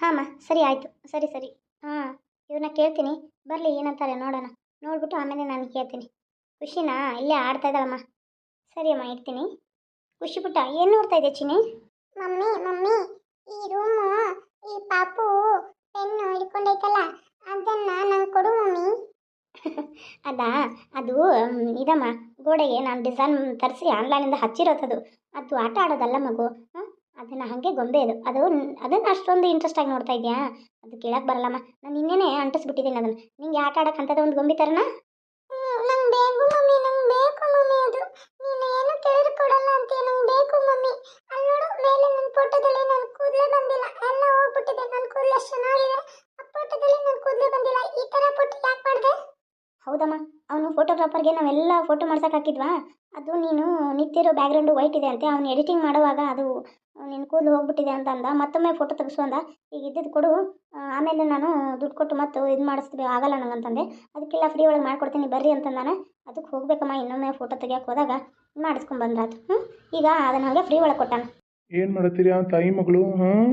ಹಾಂ ಸರಿ ಆಯಿತು. ಸರಿ ಸರಿ. ಹಾಂ ಇವ್ರನ್ನ ಕೇಳ್ತೀನಿ. ಬರಲಿ ಏನಂತಾರೆ ನೋಡೋಣ. ನೋಡ್ಬಿಟ್ಟು ಆಮೇಲೆ ನಾನು ಕೇಳ್ತೀನಿ. ಖುಷಿನಾ? ಇಲ್ಲೇ ಆಡ್ತಾ ಇದ್ದಾಳಮ್ಮ ಸರಿ ಅಮ್ಮ ಇಡ್ತೀನಿ. ಖುಷಿ ಪುಟ್ಟ ಏನು ನೋಡ್ತಾ ಇದೆ ಚಿನಿ ಮಮ್ಮಿ ಮಮ್ಮಿ ಈ ರೂಮು ಈ ಪಾಪು ಪೆನ್ನು ಹಿಡ್ಕೊಂಡೈತಲ್ಲ ಅದನ್ನ ನಂಗೆ ಕೊಡು ಮಮ್ಮಿ. ಅದಾ? ಅದು ಇದಮ್ಮ ಗೋಡೆಗೆ ನಾನು ಡಿಸೈನ್ ತರಿಸಿ ಆನ್ಲೈನಿಂದ ಹಚ್ಚಿರೋದು ಅದು ಆಟ ಆಡೋದಲ್ಲ ಮಗು. ಅದನ್ನು ಹಾಗೆ ಗೊಂಬೆ ಅದು. ಅದು ಅದನ್ನು ಅಷ್ಟೊಂದು ಇಂಟ್ರೆಸ್ಟಾಗಿ ನೋಡ್ತಾ ಇದೆಯಾ? ಅದು ಕೇಳಕ್ಕೆ ಬರಲ್ಲಮ್ಮ. ನಾನು ನಿನ್ನೆನೇ ಅಂಟಿಸ್ಬಿಟ್ಟಿದ್ದೀನಿ ಅದನ್ನು. ನಿಂಗೆ ಆಟ ಆಡೋಕೆ ಅಂಥದ್ದು ಒಂದು ಗೊಂಬೆ ತರನಾ? ನಂಗೆ ಬೇಕು ಮಮ್ಮಿ ನಂಗೆ ಬೇಕು ಮಮ್ಮಿ ಅದು. ನೀನು ಏನು ತಿಳಿದು ಕೊಡಲ್ಲ ಅಂತ ನಂಗೆ ಬೇಕು ಮಮ್ಮಿ. ಅಲ್ಲಿ ನೋಡು ಮೇಲೆ ನನ್ನ ಫೋಟೋದಲ್ಲಿ ನನ್ನ ಕೂದಲೇ ಬಂದಿಲ್ಲ. ಎಲ್ಲ ಹೋಗ್ಬಿಟ್ಟಿದೆ. ನನ್ನ ಕೂದಲು ಎಷ್ಟು ಚೆನ್ನಾಗಿದೆ. ಆ ಫೋಟೋದಲ್ಲಿ ನನ್ನ ಕೂದಲೇ ಬಂದಿಲ್ಲ. ಈ ಥರ ಫೋಟೋ ಯಾಕೆ ಮಾಡಿದೆ? ಹೌದಮ್ಮ. ಅವನು ಫೋಟೋಗ್ರಾಫರ್ಗೆ ನಾವೆಲ್ಲ ಫೋಟೋ ಮಾಡ್ಸಕ್ಕೆ ಹಾಕಿದ್ವಾ? ಅದು ನೀನು ನಿತ್ತಿರೋ ಬ್ಯಾಕ್ಗ್ರೌಂಡು ವೈಟ್ ಇದೆ ಅಂತೆ. ಅವನು ಎಡಿಟಿಂಗ್ ಮಾಡುವಾಗ ಅದು ನಿನ್ನ ಕೂದಲು ಹೋಗ್ಬಿಟ್ಟಿದೆ ಅಂತ ಅಂದ ಮತ್ತೊಮ್ಮೆ ಫೋಟೋ ತೆಗೆಸು ಅಂದ. ಈಗ ಇದ್ದಿದ್ದು ಕೊಡು. ಆಮೇಲೆ ನಾನು ದುಡ್ಡು ಕೊಟ್ಟು ಮತ್ತು ಇದು ಮಾಡಿಸ್ತೀವಿ ಆಗಲ್ಲ ನಂಗಂತಂದೆ ಅದಕ್ಕೆಲ್ಲ ಫ್ರೀ ಒಳಗೆ ಮಾಡ್ಕೊಡ್ತೀನಿ ಬರ್ರಿ ಅಂತಂದಾನೆ ಅದಕ್ಕೆ ಹೋಗ್ಬೇಕಮ್ಮ ಇನ್ನೊಮ್ಮೆ ಫೋಟೋ ತೆಗಿಯೋಕೆ ಹೋದಾಗ ಮಾಡಿಸ್ಕೊಂಡು ಅದು ಹ್ಞೂ ಈಗ ಅದನ್ನ ಹಾಗೆ ಫ್ರೀ ಒಳಗೆ ಕೊಟ್ಟಾನ. ಏನು ಮಾಡ್ತೀರಿ ಆ ತಾಯಿ ಮಗಳು ಹಾಂ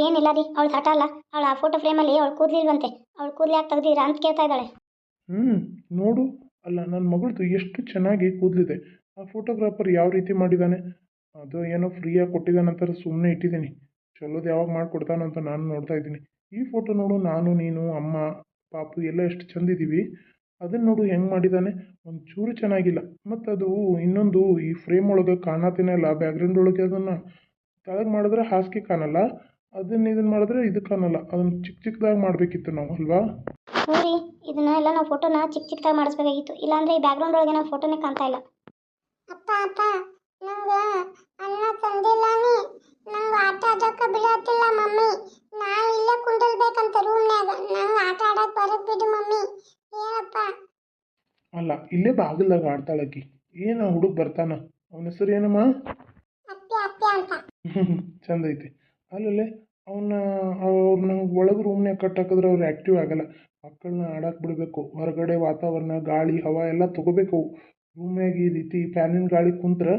ಏನಿಲ್ಲ ರೀ ಅವಳು ಹಠ ಅಲ್ಲ. ಅವಳು ಆ ಫೋಟೋ ಫ್ರೇಮಲ್ಲಿ ಅವಳು ಕೂದಲಿಲ್ವಂತೆ ಅವಳು ಕೂದಲು ಯಾಕೆ ತೆಗ್ದಿರಾ ಅಂತ ಕೇಳ್ತಾ ಇದ್ದಾಳೆ. ಹ್ಞೂ ನೋಡು. ಅಲ್ಲ ನನ್ನ ಮಗಳದು ಎಷ್ಟು ಚೆನ್ನಾಗಿ ಕೂದಲಿದೆ. ಆ ಫೋಟೋಗ್ರಾಫರ್ ಯಾವ ರೀತಿ ಮಾಡಿದ್ದಾನೆ ಅದು ಏನೋ ಫ್ರೀಯಾಗಿ ಕೊಟ್ಟಿದ್ದಾನಂತಾರೆ ಸುಮ್ಮನೆ ಇಟ್ಟಿದ್ದೀನಿ. ಚಲೋದು ಯಾವಾಗ ಮಾಡಿಕೊಡ್ತಾನಂತ ನಾನು ನೋಡ್ತಾ ಇದ್ದೀನಿ. ಈ ಫೋಟೋ ನೋಡು ನಾನು ನೀನು ಅಮ್ಮ ಪಾಪು ಎಲ್ಲ ಎಷ್ಟು ಚಂದಿದ್ದೀವಿ ಅದನ್ನು ನೋಡು ಹೆಂಗೆ ಮಾಡಿದ್ದಾನೆ ಒಂದು ಚೂರು ಚೆನ್ನಾಗಿಲ್ಲ. ಮತ್ತು ಅದು ಇನ್ನೊಂದು ಈ ಫ್ರೇಮ್ ಒಳಗೆ ಕಾಣತೇನೆ ಇಲ್ಲ ಬ್ಯಾಕ್ಗ್ರೌಂಡ್ ಒಳಗೆ ಅದನ್ನು ಕೆಳಗೆ ಮಾಡಿದ್ರೆ ಹಾಸಿಗೆ ಕಾಣಲ್ಲ. ಅದನ್ನ ಇದನ್ನ ಮಾಡಿದ್ರೆ ಇದು ಕಾಣಲ್ಲ. ಅದನ್ನ ಚಿಕ್ಕ ಚಿಕ್ಕದಾಗಿ ಮಾಡಬೇಕಿತ್ತು ನಾವು ಅಲ್ವಾ? ಹ್ಞೂ ರೀ ಇದನ್ನ ಎಲ್ಲ ನಾವು ಫೋಟೋನ ಚಿಕ್ಕ ಚಿಕ್ಕದಾಗಿ ಮಾಡಿಸ್ಬೇಕಾಗಿತ್ತು. ಇಲ್ಲಾಂದ್ರೆ ಈ ಬ್ಯಾಕ್ಗ್ರೌಂಡ್ ಒಳಗೆ ನಾವು ಫೋಟೋನೇ ಕಾಣ್ತಾ ಇಲ್ಲ. ಅಪ್ಪ ಅಪ್ಪ ನಂಗೆ ಅನ್ನ ತಂದಿಲ್ಲ ನೀ. ನಂಗೆ ಆಟ ಆಡೋಕೆ ಬಿಡತ್ತಿಲ್ಲ ಮಮ್ಮಿ. ನಾ ಇಲ್ಲೇ ಕುಂಡಲ್ಬೇಕಂತ ರೂಮ್ನ್ಯಾಗ. ನಂಗೆ ಆಟ ಆಡೋಕೆ ಬರಕ್ ಬಿಡು ಮಮ್ಮಿ. ಏನಪ್ಪ? ಅಲ್ಲ ಇಲ್ಲೇ ಬಾಗಿಲ್ದಾಗ ಆಡ್ತಾಳಕಿ ಏನು ಹುಡುಗ ಬರ್ತಾನ. ಅವನ ಹೆಸರು ಏನಮ್ಮ? ಅಪ್ಪಿ ಅಪ್ಪಿ ಅಂತ. ಚಂದ ಐತಿ. ಅಲ್ಲಲ್ಲೇ ಅವನ್ನ ಅವ್ರು ನಂಗೆ ಒಳಗೆ ರೂಮ್ನ್ಯಾಗ ಕಟ್ಟಾಕಿದ್ರೆ ಅವ್ರು ಆ್ಯಕ್ಟಿವ್ ಆಗಲ್ಲ. ಮಕ್ಕಳನ್ನ ಆಡಕ್ಕೆ ಬಿಡಬೇಕು. ಹೊರಗಡೆ ವಾತಾವರಣ ಗಾಳಿ ಹವಾ ಎಲ್ಲ ತೊಗೋಬೇಕು. ರೂಮ್ನ್ಯಾಗ ಈ ರೀತಿ ಫ್ಯಾನಿನ ಗಾಳಿ ಕುಂತ್ರೆ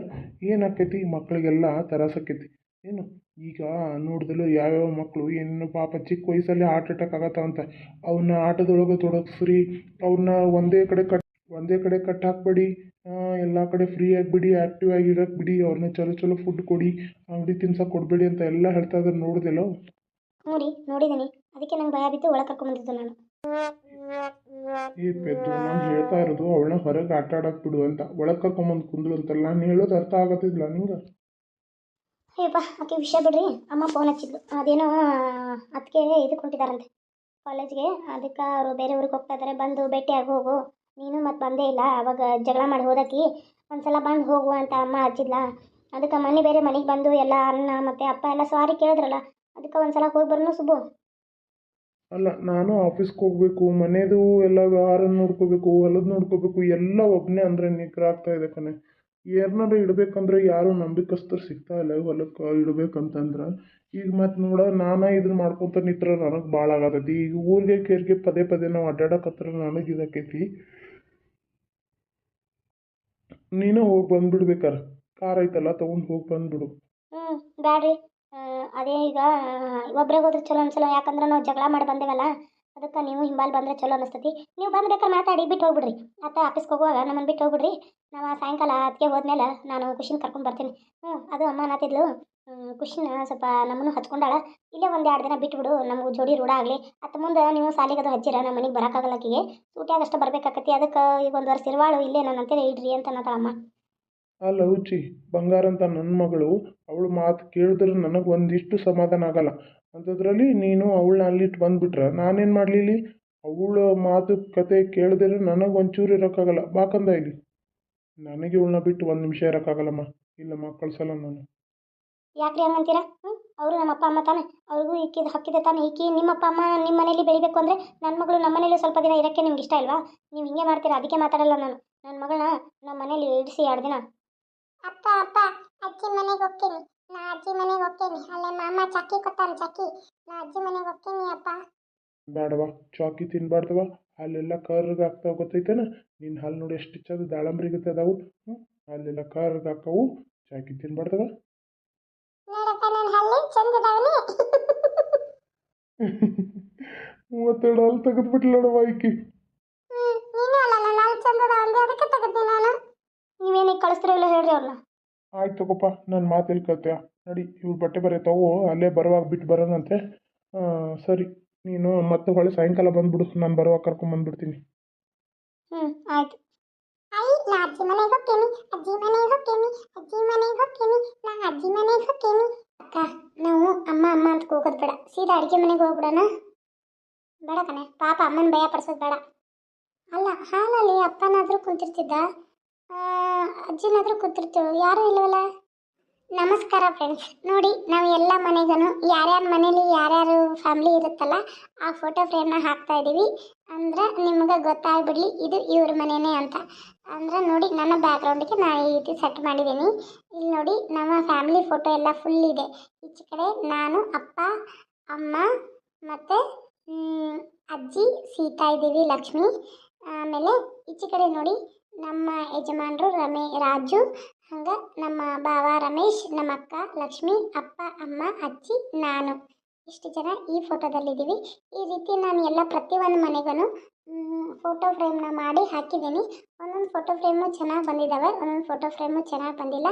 ಏನಾಕೈತಿ ಮಕ್ಕಳಿಗೆಲ್ಲ ತರಾಸಕ್ಕೈತಿ. ಏನು? ಈಗ ನೋಡಿದಲು ಯಾವ್ಯಾವ ಮಕ್ಕಳು ಏನು ಪಾಪ ಚಿಕ್ಕ ವಯಸ್ಸಲ್ಲಿ ಹಾರ್ಟ್ ಅಟ್ಯಾಕ್ ಅವ್ರನ್ನ ಅವನ್ನ ಆಟದೊಳಗೆ ತೊಡಗಿಸ್ರಿ. ಅವ್ರನ್ನ ಒಂದೇ ಕಡೆ ಕಟ್ ಒಂದೇ ಕಡೆ ಕಟ್ ಹಾಕ್ಬೇಡಿ. ಎಲ್ಲ ಕಡೆ ಫ್ರೀ ಆಗಿಬಿಡಿ ಆ್ಯಕ್ಟಿವ್ ಆಗಿ ಇರಕ್ಕೆ ಬಿಡಿ. ಅವ್ರನ್ನ ಚಲೋ ಚಲೋ ಫುಡ್ ಕೊಡಿ, ಅಂಗಡಿ ತಿನ್ಸಕ್ಕೆ ಕೊಡಬೇಡಿ ಅಂತ ಎಲ್ಲ ಹೇಳ್ತಾ ಇದ್ದಾರೆ ನೋಡಿದೆಲ್ಲ? ಹ್ಞೂ ರೀ ನೋಡಿದ್ದೀನಿ ಅದಕ್ಕೆ ನಂಗೆ ಭಯ ಬಿತ್ತು ಒಳಗೆ ಕರ್ಕೊಂಬಂದಿದ್ದು ನಾನು. ಈ ಪೆದ್ದು ನಾನು ಹೇಳ್ತಾ ಇರೋದು ಅವಳನ್ನ ಹೊರಗೆ ಆಟ ಆಡಕ್ ಬಿಡು ಅಂತ. ಒಳಗೆ ಕರ್ಕೊಂಬಂದು ಕುಂದ್ಲು ಅಂತಲ್ಲ, ನಾನು ಹೇಳೋದು ಅರ್ಥ ಆಗತ್ತಿಲ್ಲ ನಿಂಗೆ? ಅಯ್ಯಪ್ಪ ಆಕೆ ವಿಷಯ ಬಿಡ್ರಿ. ಅಮ್ಮ ಫೋನ್ ಹಚ್ಚಿದ್ಲು. ಅದೇನೋ ಅದಕ್ಕೆ ಇದಕ್ಕೆ ಕೊಟ್ಟಿದಾರಂತೆ. ಕಾಲೇಜ್ಗೆ. ಅದಕ್ಕೆ ಅವರು ಬೇರೆ ಊರಿಗೆ ಹೋಗ್ತಾ ಇದ್ದಾರೆ ಬಂದು ಭೇಟಿಯಾಗಿ ಹೋಗು. ನೀನು ಮತ್ತೆ ಬಂದೇ ಇಲ್ಲ. ಅವಾಗ ಜಗಳ ಮಾಡಿ ಹೋದಕ್ಕಿ. ಒಂದ್ಸಲ ಬಂದು ಹೋಗು ಅಂತ ಅಮ್ಮ ಹಚ್ಚಿದ್ಲ? ಅದಕ್ಕೆ ಮನೆ ಬೇರೆ ಮನೆಗೆ ಬಂದು ಎಲ್ಲ ಅಣ್ಣ ಮತ್ತೆ ಅಪ್ಪ ಎಲ್ಲ ಸಾರಿ ಕೇಳಿದ್ರಲ್ಲ. ಅದಕ್ಕೆ ಒಂದ್ಸಲ ಹೋಗಿ ಬರ್ನು ಸುಬ್ಬು. ಅಲ್ಲ, ನಾನು ಆಫೀಸ್ಗೆ ಹೋಗಬೇಕು, ಮನೇದು ಎಲ್ಲ ವ್ಯವಹಾರ ನೋಡ್ಕೋಬೇಕು, ಹೊಲದ ನೋಡ್ಕೋಬೇಕು, ಎಲ್ಲ ಒಬ್ಬನೇ ಅಂದರೆ ನಿಗ್ರಹ ಆಗ್ತಾ ಇದೆ ಕಣೆ. ಏನಾರು ಇಡಬೇಕಂದ್ರೆ ಯಾರು ನಂಬಿಕಸ್ತರು ಸಿಗ್ತಾ ಇಲ್ಲ ಹೊಲಕ್ಕೆ ಇಡ್ಬೇಕಂತಂದ್ರೆ. ಈಗ ಮತ್ತೆ ನೋಡ, ನಾನೇ ಇದನ್ನ ಮಾಡ್ಕೊತ ನಿಂತ್ರೆ ನನಗೆ ಭಾಳ ಆಗತೈತಿ. ಈಗ ಊರಿಗೆ ಕೇರಿಗೆ ಪದೇ ಪದೇ ನಾವು ಅಡ್ಡಾಡಕತ್ರ ನನಗೆ ಇದಾಕೈತಿ ನೀನು ಹೋಗಿ ಬಂದ್ಬಿಡ್ಬೇಕಾರ. ಕಾರ್ ಐತಲ್ಲ, ತೊಗೊಂಡು ಹೋಗಿ ಬಂದ್ಬಿಡು. ಅದೇ ಈಗ, ಒಬ್ರಿಗೆ ಹೋದ್ರೆ ಚಲೋ ಅನ್ಸಲ್ಲ, ಯಾಕಂದ್ರೆ ನಾವು ಜಗಳ ಮಾಡಿ ಬಂದೇವಲ್ಲ, ಅದಕ್ಕೆ ನೀವು ಹಿಂಬಾಲ್ ಬಂದರೆ ಚಲೋ ಅನಿಸ್ತತಿ. ನೀವು ಬಂದು ಬೇಕಾದ್ರೆ ಮಾತಾಡಿ ಬಿಟ್ಟು ಹೋಗ್ಬಿಡ್ರಿ. ಅತ್ತ ಆಫೀಸ್ಗೆ ಹೋಗುವಾಗ ನಮ್ಮನ್ನು ಬಿಟ್ಟು ಹೋಗ್ಬಿಡ್ರಿ. ನಾವು ಸಾಯಂಕಾಲ ಅದಕ್ಕೆ ಹೋದ್ಮೇಲೆ ನಾನು ಖುಷಿನ ಕರ್ಕೊಂಡು ಬರ್ತೀನಿ. ಹ್ಞೂ ಅದು ಅಮ್ಮ ನಾತಿದ್ಲು ಖುಷಿನ ಸ್ವಲ್ಪ ನಮ್ಮನ್ನು ಹಚ್ಕೊಂಡಾಳ ಇಲ್ಲೇ ಒಂದು ಎರಡು ದಿನ ಬಿಟ್ಬಿಡು, ನಮಗೂ ಜೋಡಿ ರೂಢ ಆಗಲಿ. ಅತ್ತ ಮುಂದೆ ನೀವು ಸಾಲಿಗೆ ಅದು ಹಚ್ಚಿರ ನಮ್ಮ ಮನೆಗೆ ಬರೋಕ್ಕಾಗಲ್ಲ ಆಕಿಗೆ. ಸೂಟ್ಯಾಗ ಅಷ್ಟು ಬರ್ಬೇಕಾಕತಿ ಅದಕ್ಕೆ ಈಗ ಒಂದು ವರ್ಷ ಇರುವಾಳು ಇಲ್ಲೇ ನಾನು ಅಂತೇಳಿ ಇಡ್ರಿ ಅಂತ ಅನ್ನತ್ತಾಳಮ್ಮ ಅಲ್ಲ ಚಿ ಬಂಗಾರ ಅಂತ ನನ್ನ ಮಗಳು, ಅವಳ ಮಾತು ಕೇಳಿದ್ರೆ ನನಗೆ ಒಂದಿಷ್ಟು ಸಮಾಧಾನ ಆಗಲ್ಲ. ಅಂಥದ್ರಲ್ಲಿ ನೀನು ಅವಳನ್ನ ಅಲ್ಲಿಟ್ಟು ಬಂದುಬಿಟ್ರೆ, ನಾನೇನು ಮಾಡಲಿ ಇಲ್ಲಿ ಅವಳ ಮಾತು ಕತೆ ಕೇಳಿದ್ರೆ ನನಗೆ ಒಂಚೂರು ಇರೋಕ್ಕಾಗಲ್ಲ ಬಾಕಂದ ಇಲ್ಲಿ. ನನಗೆ ಇವಳನ್ನ ಬಿಟ್ಟು ಒಂದು ನಿಮಿಷ ಇರೋಕ್ಕಾಗಲ್ಲಮ್ಮ ಇಲ್ಲಮ್ಮ ಕಳ್ಸಲ್ಲ ನಾನು. ಯಾಕ್ರಿ ಹಂಗಂತೀರ ಹ್ಞೂ ಅವರು ನಮ್ಮ ಅಪ್ಪ ಅಮ್ಮ ತಾನೆ. ಅವ್ರಿಗೂ ಈಕಿದ ಹಕ್ಕಿದೆ ತಾನೆ. ಈಕಿ ನಿಮ್ಮ ಅಪ್ಪ ಅಮ್ಮ ನಿಮ್ಮ ಮನೇಲಿ ಬೆಳಿಬೇಕು ಅಂದರೆ ನನ್ನ ಮಗಳು ನಮ್ಮ ಮನೇಲಿ ಸ್ವಲ್ಪ ದಿನ ಇರೋಕ್ಕೆ ನಿಮ್ಗೆ ಇಷ್ಟ ಇಲ್ವಾ? ನೀವು ಹಿಂಗೆ ಮಾಡ್ತೀರಾ? ಅದಕ್ಕೆ ಮಾತಾಡಲ್ಲ ನಾನು. ನನ್ನ ಮಗಳನ್ನ ನಮ್ಮ ಮನೇಲಿ ಇಡಿಸಿ ಎರಡು ದಿನ. ಅಪ್ಪ ಅಪ್ಪ ಅಜ್ಜಿ ಮನೆಗೆ ಹೋಗ್ತೀನಿ. ನಾ ಅಜ್ಜಿ ಮನೆಗೆ ಹೋಗ್ತೀನಿ. ಅಲ್ಲೇ ಮಾಮ ಚಕ್ಕಿ ಕೊಟ್ಟಾನ ಚಕ್ಕಿ ನಾ ಅಜ್ಜಿ ಮನೆಗೆ ಹೋಗ್ತೀನಿ ಅಪ್ಪ. ಬೇಡವಾ ಚಾಕಿ ತಿನ್ಬಾರ್ದವ ಅಲ್ಲೆಲ್ಲ ಕರ್ಗೆ ಆಗ್ತಾವ ಗೊತ್ತೈತೇನ? ನಿನ್ನ ಹಲ್ಲು ನೋಡಿ ಎಷ್ಟು ಚಂದ ದಾಳಂಬ್ರಿಗತ್ತೆ ಅದಾವು. ಹ್ಞೂ ಅಲ್ಲೆಲ್ಲ ಕರ್ಗೆ ಹಾಕವು ಚಾಕಿ ತಿನ್ಬಾರ್ದವ ನೋಡಪ್ಪ ನನ್ನ ಹಲ್ಲು ಚಂದ ಮೂವತ್ತೆರಡು ಹಲ್ಲು ತೆಗೆದ್ಬಿಟ್ಲಡವ ಈಕಿ ಹ್ಮ್ ನೀನೇ ಅಲ್ಲ ನನ್ನ ಅಲ್ಲಿ ಚಂದದ ಅಂದೆ ಅದಕ್ಕೆ ತೆಗೆದ್ದೆ ನಾನು ನೀವೇನಿಗೆ ಕಳಿಸ್ತಿರೋ ಇಲ್ಲ ಹೇಳ್ರಿ ಅವ್ರನ್ನ? ಆಯ್ತು ತಗೋಪ್ಪ ನನ್ನ ಮಾತು ಕೇಳ್ತೀಯ ನಡಿ ಇವ್ರು ಬಟ್ಟೆ ಬರೆ ತಗೋ ಅಲ್ಲೇ ಬರುವಾಗ ಬಿಟ್ಟು ಬರೋಣಂತೆ. ಆ, ಸರಿ ನೀನು ಮತ್ತೆ ಹೊಳೆ ಸಾಯಂಕಾಲ ಬಂದ್ಬಿಡು ನಾನು ಬರುವಾಗ ಕರ್ಕೊಂಬಂದ್ಬಿಡ್ತೀನಿ ಹ್ಞೂ ಆಯ್ತು. ಐ ನಾ ಅಜ್ಜಿ ಮನೆಗೆ ಹೋಗ್ತೇನಿ ಅಜ್ಜಿ ಮನೆಗೆ ಹೋಗ್ತೇನಿ ಅಜ್ಜಿ ಮನೆಗೆ ಹೋಗ್ತೇನಿ ನಾ ಅಜ್ಜಿ ಮನೆಗೆ ಹೋಗ್ತೇನಿ. ಅಕ್ಕ ನಾವು ಅಮ್ಮ ಅಮ್ಮ ಅಂತ ಕೂಗೋದು ಬೇಡ ಸೀದಾ ಅಡುಗೆ ಮನೆಗೆ ಹೋಗ್ಬಿಡೋಣ? ಬೇಡ ಕಣೆ ಪಾಪ ಅಮ್ಮನ ಭಯ ಪಡಿಸೋದು ಬೇಡ. ಅಲ್ಲ ಹಾಲಲ್ಲಿ ಅಪ್ಪನಾದರೂ ಕುಂತಿರ್ತಿದ್ದ? ಅಜ್ಜಿನಾದರೂ ಕೂತಿರ್ತೀವಿ ಯಾರು ಇಲ್ಲವಲ್ಲ ನಮಸ್ಕಾರ ಫ್ರೆಂಡ್ಸ್ ನೋಡಿ, ನಾವು ಎಲ್ಲ ಮನೆಗೂ ಯಾರ್ಯಾರ ಮನೇಲಿ ಯಾರ್ಯಾರು ಫ್ಯಾಮ್ಲಿ ಇರುತ್ತಲ್ಲ, ಆ ಫೋಟೋ ಫ್ರೇಮ್ನ ಹಾಕ್ತಾ ಇದ್ದೀವಿ ಅಂದ್ರೆ ನಿಮ್ಗೆ ಗೊತ್ತಾಗ್ಬಿಡ್ಲಿ, ಇದು ಇವ್ರ ಮನೆಯೇ ಅಂತ. ಅಂದ್ರೆ ನೋಡಿ, ನನ್ನ ಬ್ಯಾಕ್ಗ್ರೌಂಡಿಗೆ ನಾನು ಈ ರೀತಿ ಸೆಟ್ ಮಾಡಿದ್ದೀನಿ. ಇಲ್ಲಿ ನೋಡಿ, ನಮ್ಮ ಫ್ಯಾಮಿಲಿ ಫೋಟೋ ಎಲ್ಲ ಫುಲ್ ಇದೆ. ಈಚೆ ಕಡೆ ನಾನು, ಅಪ್ಪ, ಅಮ್ಮ, ಮತ್ತು ಅಜ್ಜಿ, ಸೀತಾ ಇದ್ದೀವಿ ಲಕ್ಷ್ಮಿ. ಆಮೇಲೆ ಈಚೆ ಕಡೆ ನೋಡಿ ನಮ್ಮ ಯಜಮಾನರು ರಮೇ, ರಾಜು, ಹಂಗೆ ನಮ್ಮ ಬಾವ ರಮೇಶ್ ನಮ್ಮ ಅಕ್ಕ ಲಕ್ಷ್ಮಿ, ಅಪ್ಪ, ಅಮ್ಮ, ಅಜ್ಜಿ, ನಾನು. ಇಷ್ಟು ಜನ ಈ ಫೋಟೋದಲ್ಲಿದ್ದೀವಿ. ಈ ರೀತಿ ನಾನು ಎಲ್ಲ ಪ್ರತಿಯೊಂದು ಮನೆಗೂ ಫೋಟೋ ಫ್ರೇಮ್ನ ಮಾಡಿ ಹಾಕಿದ್ದೀನಿ. ಒಂದೊಂದು ಫೋಟೋ ಫ್ರೇಮು ಚೆನ್ನಾಗಿ ಬಂದಿದ್ದಾವೆ ಒಂದೊಂದು ಫೋಟೋ ಫ್ರೇಮು ಚೆನ್ನಾಗಿ ಬಂದಿಲ್ಲ.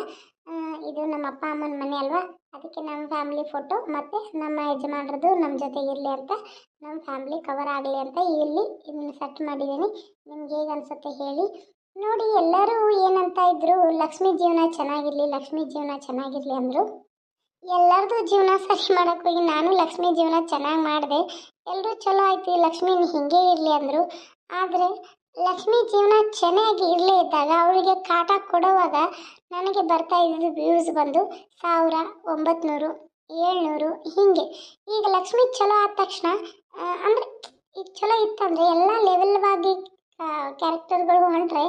ಇದು ನಮ್ಮ ಅಪ್ಪ, ಅಮ್ಮನ ಮನೆ ಅಲ್ವಾ? ಅದಕ್ಕೆ ನಮ್ಮ ಫ್ಯಾಮಿಲಿ ಫೋಟೋ ಮತ್ತು ನಮ್ಮ ಯಜಮಾನ್ರದ್ದು ನಮ್ಮ ಜೊತೆ ಇರಲಿ ಅಂತ, ನಮ್ಮ ಫ್ಯಾಮಿಲಿ ಕವರ್ ಆಗಲಿ ಅಂತ ಇಲ್ಲಿ ಇದನ್ನು ಸೆಟ್ ಮಾಡಿದ್ದೀನಿ. ನಿಮ್ಗೆ ಹೇಗೆ ಅನಿಸುತ್ತೆ ಹೇಳಿ. ನೋಡಿ, ಎಲ್ಲರೂ ಏನಂತ ಇದ್ರು, ಲಕ್ಷ್ಮಿ ಜೀವನ ಚೆನ್ನಾಗಿರಲಿ, ಲಕ್ಷ್ಮಿ ಜೀವನ ಚೆನ್ನಾಗಿರಲಿ ಅಂದರು. ಎಲ್ಲರದು ಜೀವನ ಸರಿ ಹೋಗಿ ನಾನು ಲಕ್ಷ್ಮಿ ಜೀವನ ಚೆನ್ನಾಗಿ ಮಾಡಿದೆ. ಎಲ್ಲರೂ ಚಲೋ ಆಯ್ತು, ಲಕ್ಷ್ಮಿ ಹೀಗೆ ಇರಲಿ ಅಂದರು. ಆದರೆ, ಲಕ್ಷ್ಮಿ ಜೀವನ ಚೆನ್ನಾಗಿ ಇರಲೇ ಇದ್ದಾಗ ಅವಳಿಗೆ ಕಾಟ ಕೊಡುವಾಗ ನನಗೆ ಬರ್ತಾ ಇದ್ದಿದ್ದು ವ್ಯೂಸ್ ಬಂದು ಸಾವಿರ, ಒಂಬತ್ನೂರು, ಏಳ್ನೂರು, ಹೀಗೆ. ಈಗ ಲಕ್ಷ್ಮಿ ಚಲೋ ಆದ ತಕ್ಷಣ ಅಂದ್ರೆ, ಈಗ ಚಲೋ ಇತ್ತಂದರೆ ಎಲ್ಲ ಲೆವೆಲ್ವಾಗಿ ಕ್ಯಾರೆಕ್ಟರ್ಗಳು ಹೊಂಟ್ರೆ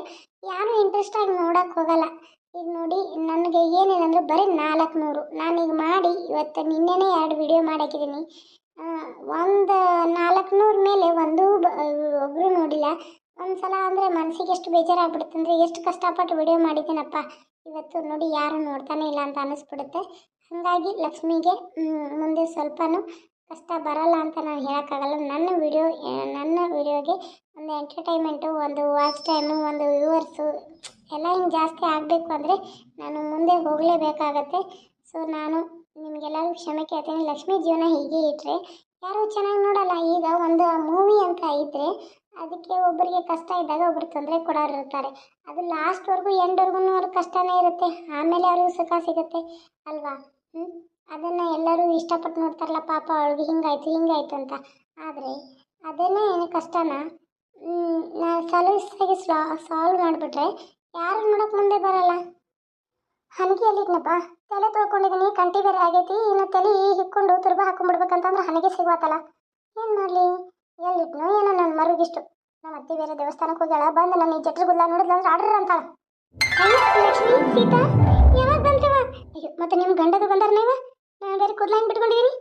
ಯಾರು ಇಂಟ್ರೆಸ್ಟ್ ಆಗಿ ನೋಡಕ್ಕೆ ಹೋಗಲ್ಲ. ಈಗ ನೋಡಿ, ನನಗೆ ಏನೇನಂದ್ರೆ ಬರೀ ನಾಲ್ಕು ನೂರು ನಾನೀಗ ಮಾಡಿ ಇವತ್ತು ನಿನ್ನೆನೇ ಎರಡು ವಿಡಿಯೋ ಮಾಡಾಕಿದ್ದೀನಿ ಒಂದು ನಾಲ್ಕು ನೂರು ಮೇಲೆ ಒಂದು ಒಬ್ಬರು ನೋಡಿಲ್ಲ. ಒಂದು ಸಲ ಅಂದರೆ ಮನಸ್ಸಿಗೆ ಎಷ್ಟು ಬೇಜಾರಾಗ್ಬಿಡುತ್ತೆ ಅಂದರೆ ಎಷ್ಟು ಕಷ್ಟಪಟ್ಟು ವಿಡಿಯೋ ಮಾಡಿದ್ದೀನಪ್ಪ. ಇವತ್ತು ನೋಡಿ ಯಾರು ನೋಡ್ತಾನೆ ಇಲ್ಲ ಅಂತ ಅನ್ನಿಸ್ಬಿಡುತ್ತೆ ಹಾಗಾಗಿ ಲಕ್ಷ್ಮಿಗೆ ಮುಂದೆ ಸ್ವಲ್ಪನೂ ಕಷ್ಟ ಬರಲ್ಲ ಅಂತ ನಾನು ಹೇಳೋಕ್ಕಾಗಲ್ಲ. ನನ್ನ ವಿಡಿಯೋ ನನ್ನ ವಿಡಿಯೋಗೆ ಒಂದು ಎಂಟರ್ಟೈನ್ಮೆಂಟು ಒಂದು ವಾಚ್ ಟೈಮು ಒಂದು ವ್ಯೂವರ್ಸು ಎಲ್ಲ ಹಿಂಗೆ ಜಾಸ್ತಿ ಆಗಬೇಕು ಅಂದರೆ ನಾನು ಮುಂದೆ ಹೋಗಲೇಬೇಕಾಗತ್ತೆ. ಸೊ ನಾನು ನಿಮಗೆಲ್ಲರಿಗೂ ಕ್ಷಮೆ ಕೇಳ್ತೀನಿ. ಲಕ್ಷ್ಮೀ ಜೀವನ ಹೀಗೆ ಇಟ್ಟರೆ ಯಾರೂ ಚೆನ್ನಾಗಿ ನೋಡಲ್ಲ. ಈಗ ಒಂದು ಮೂವಿ ಅಂತ ಇದ್ದರೆ ಅದಕ್ಕೆ ಒಬ್ಬರಿಗೆ ಕಷ್ಟ ಇದ್ದಾಗ ಒಬ್ಬರು ತೊಂದರೆ ಕೊಡೋರು ಇರ್ತಾರೆ. ಅದು ಲಾಸ್ಟ್ವರೆಗೂ ಎಂಡ್ವರೆಗೂ ಅವ್ರಿಗೆ ಕಷ್ಟನೇ ಇರುತ್ತೆ. ಆಮೇಲೆ ಅವ್ರಿಗೆ ಸುಖ ಸಿಗುತ್ತೆ. ಅಲ್ವಾ? ಹ್ಞೂ ಅದನ್ನು ಎಲ್ಲರೂ ಇಷ್ಟಪಟ್ಟು ನೋಡ್ತಾರಲ್ಲ ಪಾಪ ಅವಳಿಗೆ ಹಿಂಗಾಯ್ತು ಹಿಂಗಾಯ್ತು ಅಂತ. ಆದರೆ ಅದನ್ನೇ ಕಷ್ಟನ? ಸಲೀಸಾಗಿ ಸ್ಲಾ ಸಾಲ್ವ್ ಮಾಡಿಬಿಟ್ರೆ ಯಾರು ನೋಡೋಕೆ ಮುಂದೆ ಬರಲ್ಲ? ಹನಿಗೆ ಎಲ್ಲಿದ್ನಪ್ಪ? ತಲೆ ತೊಳ್ಕೊಂಡಿದ್ದೀನಿ ಕಂಟಿ ಬೇರೆ ಆಗೈತಿ, ಇನ್ನು ತಲೆ ಹಿಕ್ಕೊಂಡು ತುರ್ಬ ಹಾಕೊಂಡ್ಬಿಡ್ಬೇಕಂತಂದ್ರೆ ಹನಿಗೆ ಸಿಗುವತ್ತಲ್ಲ ಏನು ಮಾಡಲಿ? ಎಲ್ಲಿಟ್ನೋ ಏನೋ ನನ್ನ ಮರುಗಿಷ್ಟು. ನಮ್ಮ ಅತ್ತೆ ಬೇರೆ ದೇವಸ್ಥಾನಕ್ಕೆ ಹೋಗ್ಯಾಳ, ಬಂದು ನನ್ನ ಈ ಜಟ್ರ ಗುಲ್ಲ ನೋಡಿದ್ಲು ಅಂದ್ರೆ ಆರ್ಡ್ರ್ ಅಂತಾಳ. ಲಕ್ಷ್ಮಿ, ಸೀತಾ, ಯಾವಾಗ ಬಂದ್ರವ? ಅಯ್ಯೋ, ಮತ್ತೆ ನಿಮ್ಮ ಗಂಡದು ಬಂದಾರ ನೀವು? ಬೇರೆ ಕೂದಲ ಹೆಂಗೆ ಬಿಟ್ಕೊಂಡಿದ್ದೀನಿ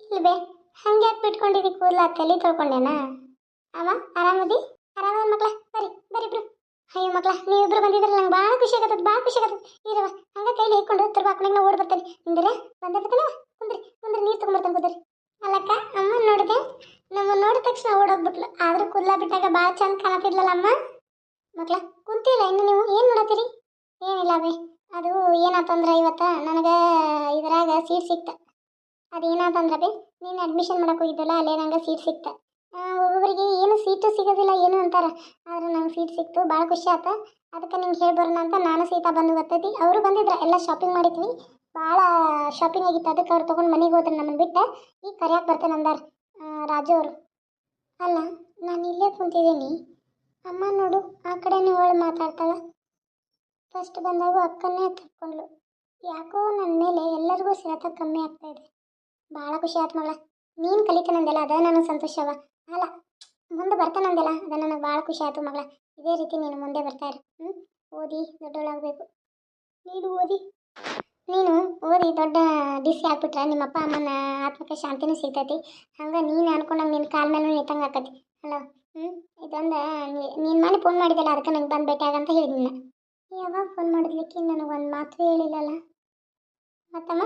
ಇಲ್ವೇ ಹಂಗೆ ಯಾಕೆ ಬಿಟ್ಕೊಂಡಿದ್ದಿ ಕೂದಲ ತಲೆ ತೊಳ್ಕೊಂಡೇನಾ? ಅವ, ಆರಾಮದಿ? ಆರಾಮದ ಮಕ್ಳ ಬರ್ರಿ ಬರಿ ಇಬ್ರು. ಅಯ್ಯೋ ಮಕ್ಳ, ನೀವಿಬ್ರು ಬಂದಿದ್ರಲ್ಲ, ನಂಗೆ ಭಾಳ ಖುಷಿ ಆಗತ್ತದ, ಭಾಳ ಖುಷಿ ಆಗತ್ತದ. ಇರವ ಹಂಗ ಕೈಲಿ ಹಿಡ್ಕೊಂಡು ತುರ್ಬ ಹಾಕೊಂಡು ನಾ ಓಡಿ ಬರ್ತೇನೆ. ನಿಂದಿರ ಬಂದೇ ಕುಂದ್ರಿ ಕುಂದ್ರಿ, ನೀರು ತೊಗೊಂಬರ್ತಾನೆ ಕುಂದ್ರಿ. ಅಲ್ಲಕ್ಕ ಅಮ್ಮ ನೋಡಿದೆ? ನಮ್ಮ ನೋಡಿದ ತಕ್ಷಣ ಓಡೋಗ್ಬಿಟ್ಲು ಆದ್ರೂ ಕೂದಲ ಬಿಟ್ಟಾಗ ಭಾಳ ಚಂದ ಕಾಣತಿದ್ಲಲ್ಲ ಅಮ್ಮ? ಮಕ್ಳ, ಕುಂತಿಲ್ಲ ಇನ್ನು ನೀವು, ಏನು ನೋಡತ್ತೀರಿ? ಏನಿಲ್ಲ ಬೇ. ಅದು ಏನಾತಂದ್ರೆ ಇವತ್ತು ನನಗೆ ಇದ್ರಾಗ ಸೀಟ್ ಸಿಕ್ತ. ಅದು ಏನಾತಂದ್ರೆ ಬೇ, ನೀನು ಅಡ್ಮಿಷನ್ ಮಾಡಕ್ಕೆ ಹೋಗಿದ್ದಲ್ಲ ಅಲ್ಲೇ ನಂಗೆ ಸೀಟ್ ಸಿಕ್ತ. ಒಬ್ಬೊಬ್ಬರಿಗೆ ಏನು ಸೀಟು ಸಿಗೋದಿಲ್ಲ, ಏನು ಅಂತಾರೆ. ಆದ್ರೆ ನಂಗೆ ಸೀಟ್ ಸಿಕ್ತು ಭಾಳ ಖುಷಿ ಆತ. ಅದಕ್ಕೆ ನಿಂಗೆ ಹೇಳ್ಬರೋಣ ಅಂತ ನಾನು ಸೀತಾ ಬಂದು ಬರ್ತೈತಿ ಅವರು ಬಂದಿದ್ರ, ಎಲ್ಲ ಶಾಪಿಂಗ್ ಮಾಡಿದ್ವಿ. ಭಾಳ ಶಾಪಿಂಗ್ ಆಗಿತ್ತು. ಅದಕ್ಕೆ ಅವ್ರು ತೊಗೊಂಡು ಮನೆಗೆ ಹೋದ್ರೆ ನಮ್ಮನ್ನು ಬಿಟ್ಟು. ಈಗ ಕರೆಯಕ್ಕೆ ಬರ್ತೇನೆ ಅಂದಾರ ರಾಜು ಅವರು. ಅಲ್ಲ, ನಾನು ಇಲ್ಲೇ ಕುಂತಿದ್ದೀನಿ. ಅಮ್ಮ ನೋಡು, ಆ ಕಡೆನೇ ಒಳ್ಳೆ ಮಾತಾಡ್ತಾಳ. ಫಸ್ಟ್ ಬಂದಾಗ ಅಕ್ಕನ್ನೇ ತಕ್ಕೊಂಡ್ಲು ಯಾಕೋ ನನ್ನ ಮೇಲೆ ಎಲ್ಲರಿಗೂ ಸೆಳೆತ ಕಮ್ಮಿ ಆಗ್ತಾ ಇದೆ. ಭಾಳ ಖುಷಿ ಆಯ್ತು ಮಗಳ. ನೀನು ಕಲಿತಾನಂದೆಲ್ಲ ಅದ ನನಗೆ ಸಂತೋಷವ? ಅಲ್ಲ, ಮುಂದೆ ಬರ್ತಾನಂದೆಲ್ಲ ಅದ ನನಗೆ ಭಾಳ ಖುಷಿ ಆಯ್ತು ಮಗಳ. ಇದೇ ರೀತಿ ನೀನು ಮುಂದೆ ಬರ್ತಾ ಇರು. ಹ್ಞೂ ಓದಿ ದೊಡ್ಡವಳಾಗಬೇಕು ನೀನು ಓದಿ. ನೀನು ಓದಿ, ದೊಡ್ಡ ಡಿ ಸಿ ಆಗ್ಬಿಟ್ರೆ ನಿಮ್ಮ ಅಪ್ಪ ಅಮ್ಮನ ಆತ್ಮಕ್ಕೆ ಶಾಂತಿನೂ ಸಿಗ್ತೈತಿ. ಹಂಗೆ ನೀನು ಅನ್ಕೊಂಡಂಗೆ ನಿನ್ನ ಕಾಲ ಮೇಲೂ ನಿಂತಂಗೆ ಆಕತಿ. ಅಲ್ಲ ಹ್ಞೂ ಇದೊಂದು ನೀನು ಮನೆ ಫೋನ್ ಮಾಡಿದ್ದಲ್ಲ, ಅದಕ್ಕೆ ನಂಗೆ ಬಂದು ಭೇಟಿ ಆಗಂತ ಹೇಳಿದ್ನ ಯಾವಾಗ ಫೋನ್ ಮಾಡಿದ್ಲಿಕ್ಕೆ ನನಗೆ ಒಂದು ಮಾತು ಹೇಳಿಲ್ಲಲ್ಲ? ಮತ್ತಮ್ಮ?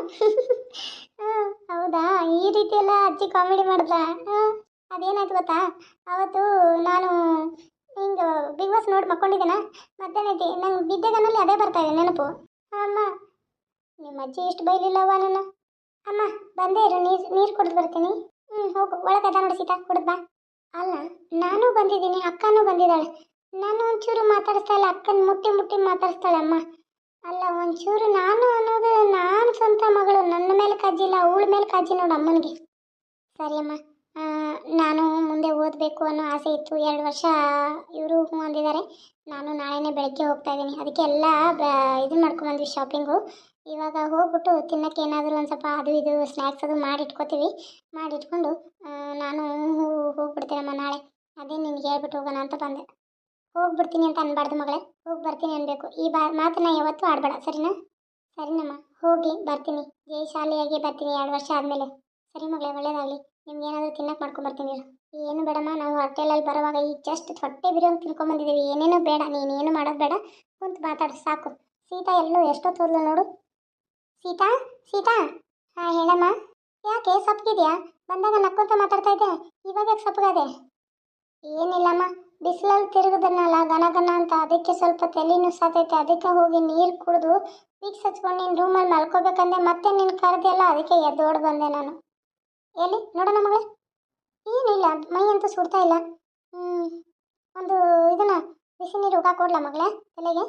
ಹೌದಾ? ಈ ರೀತಿ ಎಲ್ಲ ಅಜ್ಜಿ ಕಾಮಿಡಿ ಮಾಡಿದ್ಲ? ಹ್ಮ್, ಅದೇನಾಯ್ತು ಗೊತ್ತಾ? ಅವತ್ತು ನಾನು ಹಿಂಗೆ ಬಿಗ್ ಬಾಸ್ ನೋಡಿ ಮಕ್ಕೊಂಡಿದ್ದೇನ? ಮಧ್ಯಾಹ್ನ ನಂಗೆ ಬಿದ್ದೆಗನಲ್ಲಿ ಅದೇ ಬರ್ತಾ ಇದೆ ನೆನಪು. ಅಮ್ಮ ನಿಮ್ಮ ಅಜ್ಜಿ ಎಷ್ಟು ಬೈಲಿಲ್ಲವ ನಾನು ಅಮ್ಮ ಬಂದೇ ಇರು ನೀರು ನೀರು ಕುಡಿದು ಬರ್ತೀನಿ. ಹ್ಞೂ ಹೋಗು. ಒಳಗೆ ಅದ ನೋಡಿ ಸೀತಾ ಕುಡಿದ್ಬಾ ಅಲ್ಲ ನಾನು ಬಂದಿದ್ದೀನಿ ಅಕ್ಕನೂ ಬಂದಿದ್ದಾಳೆ. ನಾನು ಒಂಚೂರು ಮಾತಾಡಿಸ್ತಾ ಇಲ್ಲ, ಅಕ್ಕನ ಮುಟ್ಟಿ ಮುಟ್ಟಿ ಮಾತಾಡಿಸ್ತಾಳಮ್ಮ ಅಲ್ಲ, ಒಂಚೂರು ನಾನು ಅನ್ನೋದು, ನಾನು ಸ್ವಂತ ಮಗಳು, ನನ್ನ ಮೇಲೆ ಕಾಜಿಲ್ಲ ಅವಳ ಮೇಲೆ ಕಾಜಿ ನೋಡು ಅಮ್ಮನಿಗೆ. ಸರಿ ಅಮ್ಮ. ನಾನು ಮುಂದೆ ಓದಬೇಕು ಅನ್ನೋ ಆಸೆ ಇತ್ತು. ಎರಡು ವರ್ಷ ಇವರು ಹ್ಞೂ ನಾನು ನಾಳೆನೇ ಬೆಳಗ್ಗೆ ಹೋಗ್ತಾ ಇದ್ದೀನಿ. ಅದಕ್ಕೆ ಎಲ್ಲ ಇದು ಮಾಡ್ಕೊಂಬಂದ್ವಿ ಶಾಪಿಂಗು ಇವಾಗ ಹೋಗ್ಬಿಟ್ಟು ತಿನ್ನಕ್ಕೆ ಏನಾದರೂ ಒಂದು ಸ್ವಲ್ಪ ಅದು ಇದು ಸ್ನ್ಯಾಕ್ಸ್ ಅದು ಮಾಡಿ ಮಾಡಿಟ್ಕೊಂಡು ನಾನು ಹೋಗ್ಬಿಡ್ತೀನಮ್ಮ ನಾಳೆ. ಅದೇ ನಿನ್ಗೆ ಹೇಳ್ಬಿಟ್ಟು ಹೋಗೋಣ ಅಂತ ಬಂದೆ. ಹೋಗ್ಬಿಡ್ತೀನಿ ಅಂತ ಅನ್ಬಾರ್ದು ಮಗಳೇ. ಹೋಗಿ ಬರ್ತೀನಿ ಅನ್ಬೇಕು. ಈ ಬಾ, ಮಾತನ್ನ ಯಾವತ್ತೂ ಆಡಬೇಡ, ಸರಿನಾ? ಸರಿನಮ್ಮ. ಹೋಗಿ ಬರ್ತೀನಿ. ಜಯಶಾಲಿಯಾಗಿ ಬರ್ತೀನಿ ಎರಡು ವರ್ಷ ಆದಮೇಲೆ. ಸರಿ ಮಗಳೇ, ಒಳ್ಳೇದಾಗಲಿ. ನಿಮ್ಗೆ ಏನಾದರೂ ತಿನ್ನಕ್ಕೆ ಮಾಡ್ಕೊಂಬರ್ತೀನಿ. ಏನು ಬೇಡಮ್ಮ, ನಾವು ಹೋಟೆಲಲ್ಲಿ ಬರುವಾಗ ಈ ಜಸ್ಟ್ ಹೊಟ್ಟೆ ಬಿರಿಯೋಂಗೆ ತಿನ್ಕೊಂಬಂದಿದ್ದೀವಿ ಏನೇನು ಬೇಡ, ನೀನೇನು ಮಾಡೋದು ಬೇಡ. ಕುಂತು ಮಾತಾಡು, ಸಾಕು. ಸೀತಾ ಎಲ್ಲೋ ಎಷ್ಟೋ ಹೋದ್ಲು ನೋಡು. ಸೀತಾ ಸೀತಾ. ಹಾಂ, ಹೇಳಮ್ಮ. ಯಾಕೆ, ಸಪ್ಪಗಿದೆಯಾ? ಬಂದಾಗ ನಕ್ಕೊಂತ ಮಾತಾಡ್ತಾ ಇದ್ದೆ. ಇವಾಗ ಯಾಕೆ ಸಪ್ಪಗಾದೆ? ಏನಿಲ್ಲಮ್ಮ ಬಿಸಿಲಲ್ಲಿ ತಿರುಗುದನ್ನಲ್ಲ ಗನ ಗನ ಅಂತ. ಅದಕ್ಕೆ ಸ್ವಲ್ಪ ತಲೆ ನುಸಾತೈತೆ ಅದಕ್ಕೆ ಹೋಗಿ ನೀರು ಕುಡಿದು ವೀಕ್ಸ್ ಹಚ್ಕೊಂಡು ನೀನು ರೂಮಲ್ಲಿ ಮಲ್ಕೋಬೇಕಂದೆ ಮತ್ತೆ ನಿನ್ನ ಕರೆದೆಲ್ಲ ಅದಕ್ಕೆ ಎದ್ದೋಡ್ ಬಂದೆ ನಾನು. ಎಲ್ಲಿ? ನೋಡೋಣ ಮಗಳೇ. ಏನಿಲ್ಲ, ಮೈ ಅಂತ ಸುಡ್ತಾ ಇಲ್ಲ. ಒಂದು ಇದನ್ನ, ಬಿಸಿ ನೀರು ಹೋಗಾ ಕೊಡ್ಲ ಮಗಳೇ, ತಲೆಗೆ?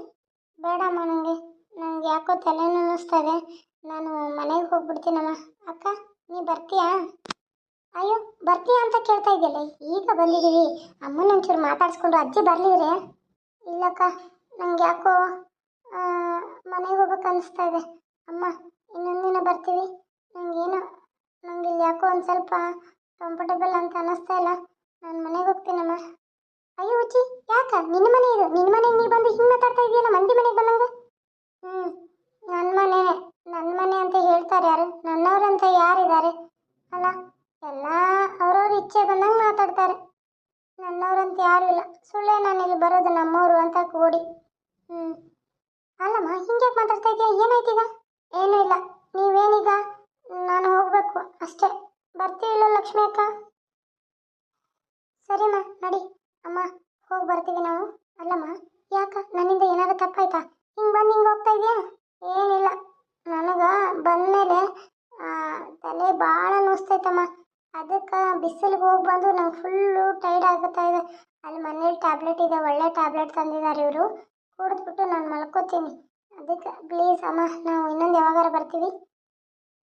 ಬೇಡಮ್ಮ ನನಗೆ ನನಗೆ ಯಾಕೋ ತಲೆನೂ ಅನ್ನಿಸ್ತಾ ಇದೆ. ನಾನು ಮನೆಗೆ ಹೋಗ್ಬಿಡ್ತೀನಮ್ಮ. ಅಕ್ಕ, ನೀ ಬರ್ತೀಯಾ? ಅಯ್ಯೋ, ಬರ್ತೀಯ ಅಂತ ಕೇಳ್ತಾ ಇದೆಯಲ್ಲ ಈಗ ಬಂದಿದ್ದೀವಿ. ಅಮ್ಮನ ಒಂಚೂರು ಮಾತಾಡಿಸ್ಕೊಂಡು ಅಜ್ಜಿ ಬರ್ಲಿವ್ರೆ ಇಲ್ಲಕ್ಕ, ನಂಗೆ ಯಾಕೋ ಮನೆಗೆ ಹೋಗ್ಬೇಕು ಅನಿಸ್ತಾ ಇದೆ. ಅಮ್ಮ, ಇನ್ನೊಂದು ದಿನ ಬರ್ತೀವಿ. ನಂಗೇನು, ನಂಗೆ ಇಲ್ಲಿ ಯಾಕೋ ಒಂದು ಸ್ವಲ್ಪ ಕಂಫರ್ಟಬಲ್ ಅಂತ ಅನ್ನಿಸ್ತಾ ಇಲ್ಲ. ನಾನು ಮನೆಗೆ ಹೋಗ್ತೀನಮ್ಮ. ಅಯ್ಯೋ ಉಚ್ಚಿ ಯಾಕ? ನಿನ್ನ ಮನೆ ಇದು? ನಿನ್ನ ಮನೆಗೆ ನೀ ಬಂದು ಹಿಂಗೆ ಮಾತಾಡ್ತಾ ಇದೆಯಲ್ಲ, ಮಂದಿ ಮನೆಗೆ ಬಂದಂಗೆ? ಹ್ಞೂ ನನ್ನ ಮನೆ ನನ್ನ ಮನೆ ಅಂತ ಹೇಳ್ತಾರೆ ಯಾರು? ನನ್ನವ್ರಂತ ಯಾರಿದ್ದಾರೆ ಅಲ್ಲ ಎಲ್ಲ ಅವ್ರವ್ರ ಇಚ್ಛೆ ಬಂದಂಗೆ ಮಾತಾಡ್ತಾರೆ ನನ್ನವ್ರಂತ ಯಾರು ಇಲ್ಲ ಸುಳ್ಳೇ ನಾನು ಇಲ್ಲಿ ಬರೋದು ನಮ್ಮವರು ಅಂತ ಕೂಡಿ ಹ್ಞೂ ಅಲ್ಲಮ್ಮ ಹಿಂಗೆ ಮಾತಾಡ್ತಾ ಇದೆಯಾ ಏನಾಯ್ತೀಗ ಏನೂ ಇಲ್ಲ ನೀವೇನೀಗ ನಾನು ಹೋಗಬೇಕು ಅಷ್ಟೇ ಬರ್ತೀವಿಲ್ಲ ಲಕ್ಷ್ಮಿ ಅಕ್ಕ ಸರಿಮ್ಮ ನಡಿ ಅಮ್ಮ ಹೋಗಿ ಬರ್ತೀವಿ ನಾವು ಅಲ್ಲಮ್ಮ ಯಾಕ ನನ್ನಿಂದ ಏನಾದ್ರು ತಪ್ಪಾಯ್ತಾ ಹಿಂಗೆ ಬಂದು ಹಿಂಗೆ ಹೋಗ್ತಾ ಇದೆಯಾ ಏನಿಲ್ಲ ನನಗೆ ಬಂದಮೇಲೆ ತಲೆ ಭಾಳ ನುಸ್ತೈತಮ್ಮ ಅದಕ್ಕೆ ಬಿಸಿಲಿಗೆ ಹೋಗಿ ಬಂದು ನಂಗೆ ಫುಲ್ಲು ಇದೆ ಅಲ್ಲಿ ಮನೇಲಿ ಟ್ಯಾಬ್ಲೆಟ್ ಇದೆ, ಒಳ್ಳೆ ಟ್ಯಾಬ್ಲೆಟ್ ತಂದಿದ್ದಾರೆ ಇವರು. ಕುಡಿದ್ಬಿಟ್ಟು ನಾನು ಮಲ್ಕೋತೀನಿ. ಅದಕ್ಕೆ ಪ್ಲೀಸ್ ಅಮ್ಮ, ನಾವು ಇನ್ನೊಂದು ಯಾವಾಗಾರು ಬರ್ತೀವಿ.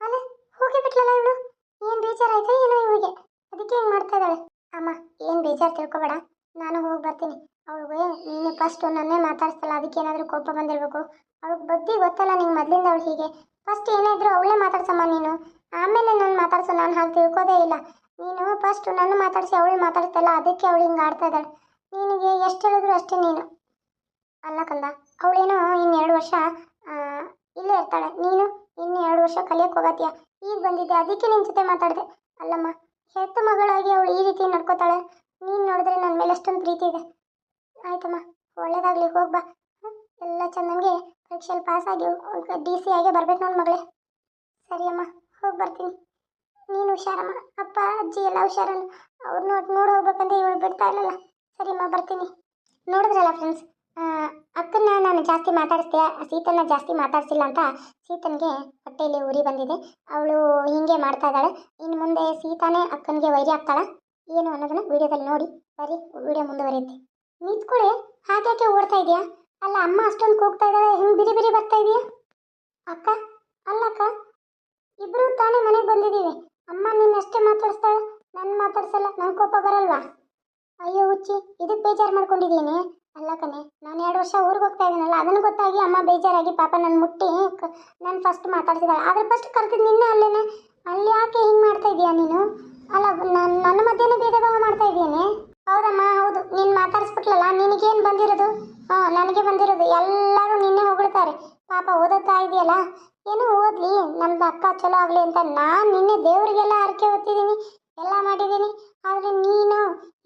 ಅಲ್ಲ ಹೋಗಿ ಬಿಟ್ಲಲ್ಲ ಇವಳು? ಏನು ಬೇಜಾರಾಯ್ತಾ ಏನೋ ಇವಳಿಗೆ? ಅದಕ್ಕೆ ಹಿಂಗೆ ಮಾಡ್ತಾ ಇದ್ದಾಳೆ. ಅಮ್ಮ, ಏನು ಬೇಜಾರು ತಿಳ್ಕೊಬೇಡ. ನಾನು ಹೋಗಿ ಬರ್ತೀನಿ. ಅವಳಿಗೆ ನೀನು ಫಸ್ಟು ನನ್ನೇ ಮಾತಾಡಿಸ್ತಲ್ಲ ಅದಕ್ಕೆ ಏನಾದರೂ ಕೋಪ ಬಂದಿರಬೇಕು. ಅವಳಿಗೆ ಬುದ್ಧಿ ಗೊತ್ತಲ್ಲ ನಿಂಗೆ ಮೊದಲಿಂದ ಅವಳು ಹೀಗೆ. ಫಸ್ಟ್ ಏನಾದರೂ ಅವಳೇ ಮಾತಾಡ್ಸಮ್ಮ ನೀನು. ಆಮೇಲೆ ನಾನು ಮಾತಾಡ್ಸು. ನಾನು ಹಾಗೆ ತಿಳ್ಕೋದೇ ಇಲ್ಲ. ನೀನು ಫಸ್ಟ್ ನನ್ನ ಮಾತಾಡಿಸಿ ಅವಳು ಮಾತಾಡ್ತಲ್ಲ, ಅದಕ್ಕೆ ಅವಳು ಹಿಂಗೆ ಆಡ್ತಾ ಇದ್ದಾಳೆ. ನಿನಗೆ ಎಷ್ಟು ಹೇಳಿದ್ರು ಅಷ್ಟೇ ನೀನು. ಅಲ್ಲ ಕಂದ, ಅವಳೇನೋ ಇನ್ನು ಎರಡು ವರ್ಷ ಇಲ್ಲೇ ಇರ್ತಾಳೆ. ನೀನು ಇನ್ನು ಎರಡು ವರ್ಷ ಕಲಿಯಕ್ಕೆ ಹೋಗತ್ತೀಯ ಈಗ ಬಂದಿದ್ದೆ, ಅದಕ್ಕೆ ನಿನ್ನ ಜೊತೆ ಮಾತಾಡಿದೆ. ಅಲ್ಲಮ್ಮ, ಹೆತ್ತ ಮಗಳಾಗಿ ಅವಳು ಈ ರೀತಿ ನಡ್ಕೋತಾಳೆ. ನೀನು ನೋಡಿದ್ರೆ ನನ್ನ ಮೇಲೆ ಅಷ್ಟೊಂದು ಪ್ರೀತಿ ಇದೆ. ಆಯ್ತಮ್ಮ, ಒಳ್ಳೇದಾಗಲಿ ಹೋಗ್ಬಾ ಎಲ್ಲ ಚೆನ್ನಾಗಿ ಪರೀಕ್ಷೆಯಲ್ಲಿ ಪಾಸ್ ಆಗಿ, ಡಿ ಸಿ ಆಗಿ ಬರ್ಬೇಕು ನೋಡಿ ಮಗಳೇ. ಸರಿ ಅಮ್ಮ ಹೋಗಿ ಬರ್ತೀನಿ. ನೀನು ಹುಷಾರಮ್ಮ ಅಪ್ಪ, ಅಜ್ಜಿ ಎಲ್ಲ ಹುಷಾರನ್ನು ಅವ್ರು ನೋಡಿ ನೋಡಿ ಹೋಗ್ಬೇಕಂತ ಇವಳು ಬಿಡ್ತಾ ಇಲ್ಲಲ್ಲ ಸರಿಮ್ಮ, ಬರ್ತೀನಿ. ನೋಡಿದ್ರಲ್ಲ ಫ್ರೆಂಡ್ಸ್ ಅಕ್ಕನ್ನ ನಾನು ಜಾಸ್ತಿ ಮಾತಾಡಿಸ್ತೀಯ? ಸೀತನ್ನ ಜಾಸ್ತಿ ಮಾತಾಡಿಸಿಲ್ಲ ಅಂತ ಸೀತನಿಗೆ ಹೊಟ್ಟೆಯಲ್ಲಿ ಉರಿ ಬಂದಿದೆ. ಅವಳು ಹೀಗೆ ಮಾಡ್ತಾ ಇದ್ದಾಳೆ. ಇನ್ನು ಮುಂದೆ ಸೀತಾನೇ ಅಕ್ಕನಿಗೆ ವೈರಿ ಹಾಕ್ತಾಳೆ. ಏನು ಅನ್ನೋದನ್ನ ವಿಡಿಯೋದಲ್ಲಿ ನೋಡಿ. ಬರೀ ವಿಡಿಯೋ ಮುಂದುವರಿಯುತ್ತೆ. ನಿಂತ್ಕೊಳ್ಳಿ ಹಾಗ್ಯಾಕೆ ಓಡ್ತಾ ಇದೆಯಾ? ಅಲ್ಲ, ಅಮ್ಮ ಅಷ್ಟೊಂದು ಕೂಗ್ತಾ ಇದ್ದಾಳೆ. ಹಿಂಗೆ ಬಿರಿ ಬಿರಿ ಬರ್ತಾ ಇದೆಯಾ? ಅಕ್ಕ, ಅಲ್ಲಕ್ಕ, ಇಬ್ರು ತಾನೇ ಮನೆಗೆ ಬಂದಿದ್ದೀವಿ. ಅಮ್ಮ, ನೀನು ಅಷ್ಟೇ ಮಾತಾಡಿಸ್ತಾಳೆ ನನ್ನ ಮಾತಾಡ್ಸಲ್ಲ ನನ್ನ ಕೋಪ ಬರಲ್ವಾ? ಅಯ್ಯೋ, ಹುಚ್ಚಿ ಇದಕ್ಕೆ ಬೇಜಾರು ಮಾಡ್ಕೊಂಡಿದ್ದೀನಿ ಅಲ್ಲ ಕಣೆ, ನಾನು ಎರಡು ವರ್ಷ ಊರಿಗೆ ಹೋಗ್ತಾ ಇದ್ದೀನಲ್ಲ ಅದನ್ನು ಗೊತ್ತಾಗಿ ಅಮ್ಮ ಬೇಜಾರಾಗಿ ಪಾಪ ನನ್ನ ಮುಟ್ಟಿ ನಾನು ಫಸ್ಟ್ ಮಾತಾಡ್ಸಿದ್ದಾಳೆ ಆದರೆ ಫಸ್ಟ್ ಕರ್ತಿದ್ದು ನಿನ್ನೆ ಅಲ್ಲೇನೆ, ಅಲ್ಲಿ ಯಾಕೆ ಹಿಂಗೆ ಮಾಡ್ತಾ ಇದೀಯಾ ನೀನು? ಅಲ್ಲ ನನ್ನ ನನ್ನ ಮಧ್ಯೆನೇ ಭೇದ ಭಾವ ಮಾಡ್ತಾ ಇದ್ದೀನಿ. ಹೌದಮ್ಮ, ಹೌದು, ನೀನು ಮಾತಾಡಿಸ್ಬಿಟ್ಲಲ್ಲ, ನಿನಗೇನು ಬಂದಿರೋದು? ಹಾಂ, ನನಗೆ ಬಂದಿರೋದು, ಎಲ್ಲರೂ ನಿನ್ನೆ ಹೊಗಳ್ತಾರೆ. ಪಾಪ ಓದುತ್ತಾ ಇದೆಯಲ್ಲ ಏನೋ ಓದ್ಲಿ, ನಮ್ದು ಅಕ್ಕ ಚಲೋ ಆಗಲಿ ಅಂತ ನಾನು ನಿನ್ನೆ ದೇವರಿಗೆಲ್ಲ ಹರಕೆ ಹೊತ್ತಿದ್ದೀನಿ, ಎಲ್ಲ ಮಾಡಿದ್ದೀನಿ. ಆದರೆ ನೀನು,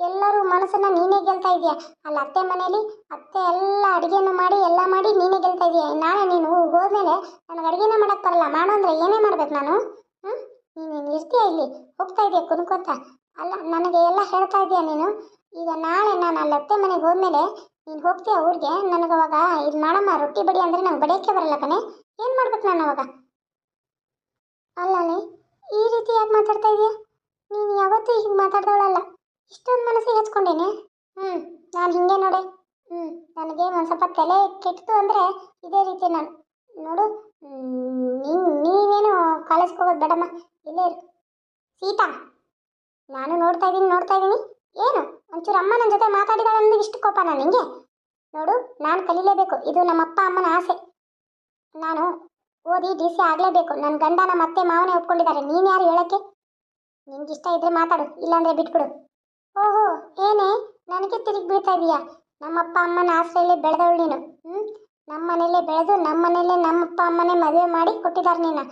ಎಲ್ಲರೂ ಮನಸ್ಸನ್ನ ನೀನೇ ಗೆಲ್ತಾ ಇದೀಯ ಅಲ್ಲಿ ಅತ್ತೆ ಮನೇಲಿ, ಅತ್ತೆ ಎಲ್ಲ ಅಡುಗೆನೂ ಮಾಡಿ, ಎಲ್ಲ ಮಾಡಿ ನೀನೇ ಗೆಲ್ತಾ ಇದೀಯ ನಾಳೆ ನೀನು ಹೋದ್ಮೇಲೆ ನನಗೆ ಅಡುಗೆನೇ ಮಾಡಕ್ ಬರಲ್ಲ. ಮಾಡು ಅಂದರೆ ಏನೇ ಮಾಡ್ಬೇಕು ನಾನು? ಹ್ಞೂ ನೀನು ಇರ್ತೀಯ ಇಲ್ಲಿ? ಹೋಗ್ತಾ ಇದೀಯ ಕುನ್ಕೊಂತ ಅಲ್ಲ, ನನಗೆ ಎಲ್ಲ ಹೇಳ್ತಾ ಇದೀಯ ನೀನು? ಈಗ ನಾಳೆ ನಾನು ಅಲ್ಲಿ ಅತ್ತೆ ಮನೆಗೆ ಹೋದ್ಮೇಲೆ ನೀನು ಹೋಗ್ತೀಯ ಊರಿಗೆ? ನನಗೆ ಅವಾಗ ಇದು ಮಾಡಮ್ಮ, ರೊಟ್ಟಿ ಬಡಿ ಅಂದರೆ ನಂಗೆ ಬಡಿಯೋಕ್ಕೆ ಬರಲ್ಲ ಕಣೆ. ಏನು ಮಾಡ್ಬೇಕು ನಾನು ಅವಾಗ? ಅಲ್ಲಲೇ, ಈ ರೀತಿ ಯಾಕೆ ಮಾತಾಡ್ತಾ ಇದೀಯ? ನೀನು ಯಾವತ್ತೂ ಹೀಗೆ ಮಾತಾಡ್ದವಳಲ್ಲ. ಇಷ್ಟೊಂದು ಮನಸ್ಸಿಗೆ ಹಚ್ಕೊಂಡೇನೆ? ಹ್ಞೂ ನಾನು ಹಿಂಗೆ ನೋಡೆ. ಹ್ಞೂ ನನಗೆ ಒಂದು ಸ್ವಲ್ಪ ತಲೆ ಕೆಟ್ಟಿತು ಅಂದರೆ ಇದೇ ರೀತಿ ನಾನು ನೋಡು. ನೀನು ನೀವೇನು ಕಾಲೇಜ್ಗೆ ಹೋಗೋದು ಬೇಡಮ್ಮ. ಇಲ್ಲೇ ಇರು. ಸೀತಾ, ನಾನು ನೋಡ್ತಾ ಇದ್ದೀನಿ ನೋಡ್ತಾ ಇದ್ದೀನಿ ಏನು? ಒಂಚೂರು ಅಮ್ಮ ನನ್ನ ಜೊತೆ ಮಾತಾಡಿದಾಳೆ ಅಂದ್ರೆ ಇಷ್ಟು ಕೋಪ ನಾನು ನಿಂಗೆ? ನೋಡು, ನಾನು ಕಲೀಲೇಬೇಕು. ಇದು ನಮ್ಮ ಅಪ್ಪ ಅಮ್ಮನ ಆಸೆ. ನಾನು ಓದಿ ಡಿ ಸಿ ಆಗಲೇಬೇಕು. ನನ್ನ ಗಂಡನ ಮತ್ತೆ ಮಾವನೇ ಒಪ್ಕೊಂಡಿದ್ದಾರೆ. ನೀನು ಯಾರು ಹೇಳಕ್ಕೆ? ನಿನ್ಗೆ ಇಷ್ಟ ಇದ್ರೆ ಮಾತಾಡು, ಇಲ್ಲಾಂದ್ರೆ ಬಿಟ್ಬಿಡು. ಓಹೋ, ಏನೇ? ನನಗೆ ತಿರುಗಿ ಬೀಳ್ತಾ ಇದೀಯಾ? ನಮ್ಮಪ್ಪ ಅಮ್ಮನ ಆಸರೆಯಲ್ಲಿ ಬೆಳೆದವಳು ನೀನು. ಹ್ಞೂ ನಮ್ಮ ಮನೇಲೇ ಬೆಳೆದು ನಮ್ಮ ಮನೇಲೇ ನಮ್ಮಪ್ಪ ಅಮ್ಮನೇ ಮದುವೆ ಮಾಡಿ ಕೊಟ್ಟಿದ್ದಾರೆ ನೀನು.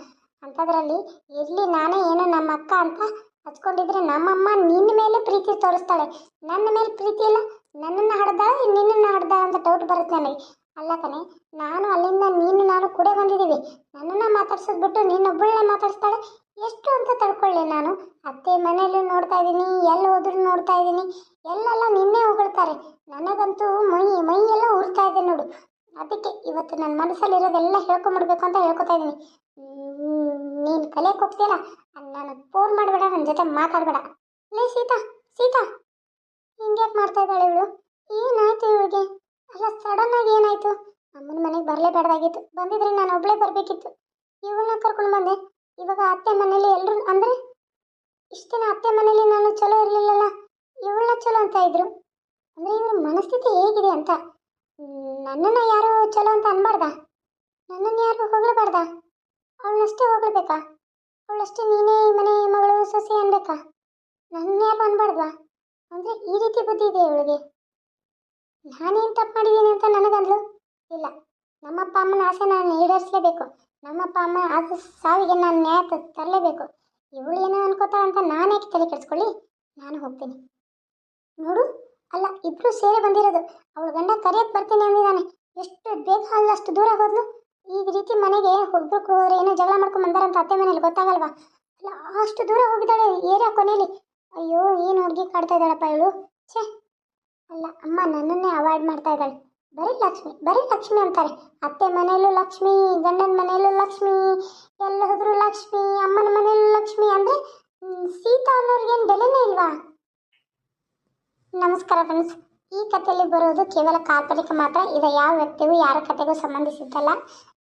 ಅಂಥದ್ರಲ್ಲಿ ಇರಲಿ ನಾನೇ ಏನೋ ನಮ್ಮ ಅಕ್ಕ ಅಂತ ಹಚ್ಕೊಂಡಿದ್ರೆ ನಮ್ಮಮ್ಮ ನಿನ್ನ ಮೇಲೆ ಪ್ರೀತಿ ತೋರಿಸ್ತಾಳೆ. ನನ್ನ ಮೇಲೆ ಪ್ರೀತಿ ಇಲ್ಲ. ನನ್ನನ್ನು ಹಡ್ದಾಳೆ ನಿನ್ನನ್ನು ಹಡ್ದಾಳೆ ಅಂತ ಡೌಟ್ ಬರುತ್ತೆ ನನಗೆ. ಅಲ್ಲ ಕಣೆ, ನಾನು ಅಲ್ಲಿಂದ ನೀನು ನಾನು ಕೂಡ ಬಂದಿದ್ದೀವಿ. ನನ್ನನ್ನು ಮಾತಾಡ್ಸೋದು ಬಿಟ್ಟು ನಿನ್ನೊಬ್ಬಳನ್ನೇ ಮಾತಾಡಿಸ್ತಾಳೆ. ಎಷ್ಟು ಅಂತ ತಡ್ಕೊಳ್ಳಿ ನಾನು. ಅತ್ತೆ ಮನೆಯಲ್ಲೂ ನೋಡ್ತಾ ಇದ್ದೀನಿ, ಎಲ್ಲಿ ಹೋದ್ರೂ ನೋಡ್ತಾ ಇದ್ದೀನಿ. ಎಲ್ಲೆಲ್ಲ ನಿನ್ನೆ ಹೊಗಳ್ತಾರೆ. ನನಗಂತೂ ಮೈ ಮೈ ಎಲ್ಲ ಉರ್ತಾ ಇದೆ ನೋಡು. ಅದಕ್ಕೆ ಇವತ್ತು ನನ್ನ ಮನಸ್ಸಲ್ಲಿರೋದೆಲ್ಲ ಹೇಳ್ಕೊಂಬಿಡ್ಬೇಕು ಅಂತ ಹೇಳ್ಕೊತಾ ಇದ್ದೀನಿ. ನೀನು ಕಲಿಯಕ್ಕೆ ಹೋಗ್ತೀಯಲ್ಲ ನನಗೆ ಫೋನ್ ಮಾಡಬೇಡ ನನ್ನ ಜೊತೆ ಮಾತಾಡಬೇಡ. ಲೇ ಸೀತಾ ಸೀತಾ, ಹಿಂಗ್ಯಾಕೆ ಮಾಡ್ತಾ ಇದ್ದಾಳೆ ಇವಳು? ಏನಾಯ್ತು ಇವಳಿಗೆ? ಅಲ್ಲ ಸಡನ್ ಆಗಿ ಏನಾಯ್ತು? ಅಮ್ಮನ ಮನೆಗೆ ಬರಲೇಬೇಡ್ದಾಗಿತ್ತು ಬಂದಿದ್ರೆ ನಾನು ಒಬ್ಳೇ ಬರಬೇಕಿತ್ತು. ಇವಳನ್ನ ಕರ್ಕೊಂಡು ಬಂದೆ. ಇವಾಗ ಅತ್ತೆ ಮನೇಲಿ ಎಲ್ಲರೂ ಅಂದರೆ ಇಷ್ಟು ದಿನ ಅತ್ತೆ ಮನೇಲಿ ನಾನು ಚಲೋ ಇರಲಿಲ್ಲಲ್ಲ, ಇವಳನ್ನ ಚಲೋ ಅಂತ ಇದ್ರು. ಅಂದರೆ ಇವ್ರ ಮನಸ್ಥಿತಿ ಹೇಗಿದೆ ಅಂತ. ನನ್ನನ್ನು ಯಾರು ಚಲೋ ಅಂತ ಅನ್ಬಾರ್ದ? ನನ್ನನ್ನು ಯಾರು ಹೊಗಳಬಾರ್ದ? ಅವಳನ್ನಷ್ಟೇ ಹೊಗಳ್ಬೇಕಾ? ಅವಳಷ್ಟೇ ನೀನೇ ಈ ಮನೆ ಮಗಳು ಸೊಸೆ ಅನ್ಬೇಕಾ? ನನ್ನ ಯಾರು ಅನ್ಬಾರ್ದ ಅಂದರೆ ಈ ರೀತಿ ಬುದ್ಧಿ ಇದೆ ಇವಳಿಗೆ? ನಾನೇನು ತಪ್ಪು ಮಾಡಿದ್ದೀನಿ ಅಂತ ನನಗಂದ್ಲು ಇಲ್ಲ. ನಮ್ಮಪ್ಪ ಅಮ್ಮನ ಆಸೆ ನಾನು ಈಡೇರಿಸಲೇಬೇಕು. ನಮ್ಮಪ್ಪ ಅಮ್ಮ ಅದು ಸಾವಿಗೆ ನಾನು ನ್ಯಾಯ ತರಲೇಬೇಕು. ಇವಳು ಏನೋ ಅನ್ಕೋತಾಳೆ ಅಂತ ನಾನೇಕೆ ತಲೆ ಕೆಡಿಸ್ಕೊಳ್ಳಿ? ನಾನು ಹೋಗ್ತೀನಿ. ನೋಡು, ಅಲ್ಲ, ಇಬ್ರು ಸೇರಿ ಬಂದಿರೋದು. ಅವಳು ಗಂಡ ಕರೆಯಕ್ಕೆ ಬರ್ತೀನಿ ಅಂದಿದ್ದಾನೆ. ಎಷ್ಟು ಬೇಗ ಅಲ್ಲ ಅಷ್ಟು ದೂರ ಹೋದ್ಲು. ಈ ರೀತಿ ಮನೆಗೆ ಒಬ್ರು ಹೋದ್ರೆ ಏನೋ ಜಗಳ ಮಾಡ್ಕೊಂಡು ಬಂದಾರಂತ ಅತ್ತೆ ಮನೇಲಿ ಗೊತ್ತಾಗಲ್ವಾ? ಅಲ್ಲ, ಅಷ್ಟು ದೂರ ಹೋಗಿದ್ದಾಳೆ ಏರಿಯಾ ಕೊನೆಯಲ್ಲಿ ಅಯ್ಯೋ, ಏನು ಹುಡುಗಿ ಕಾಡ್ತಾ ಇದ್ದಾಳಪ್ಪ ಇವಳು? ಛೇ ಅಲ್ಲ, ಅಮ್ಮ ನನ್ನನ್ನೇ ಅವಾಯ್ಡ್ ಮಾಡ್ತಾ ಇದ್ದಾಳೆ. ಬರೀ ಲಕ್ಷ್ಮಿ ಬರೀ ಲಕ್ಷ್ಮಿ ಅಂತಾರೆ. ಅತ್ತೆ ಮನೆಯಲ್ಲೂ ಲಕ್ಷ್ಮಿ, ಗಂಡನ ಮನೆಯಲ್ಲೂ ಲಕ್ಷ್ಮಿ ಎಲ್ಲ ಹೋದ್ರು ಲಕ್ಷ್ಮಿ, ಅಮ್ಮನ ಮನೆಯಲ್ಲೂ ಲಕ್ಷ್ಮಿ ಅಂದರೆ ಸೀತಾ ಅನ್ನೋರ್ಗೇನು ಬೆಲೆನೇ ಇಲ್ವಾ? ನಮಸ್ಕಾರ ಫ್ರೆಂಡ್ಸ್ ಈ ಕಥೆಯಲ್ಲಿ ಬರೋದು ಕೇವಲ ಕಾಲ್ಪನಿಕ ಮಾತ್ರ, ಇದು ಯಾವ ವ್ಯಕ್ತಿಗೂ ಯಾರ ಕಥೆಗೂ ಸಂಬಂಧಿಸಿದ್ದಲ್ಲ.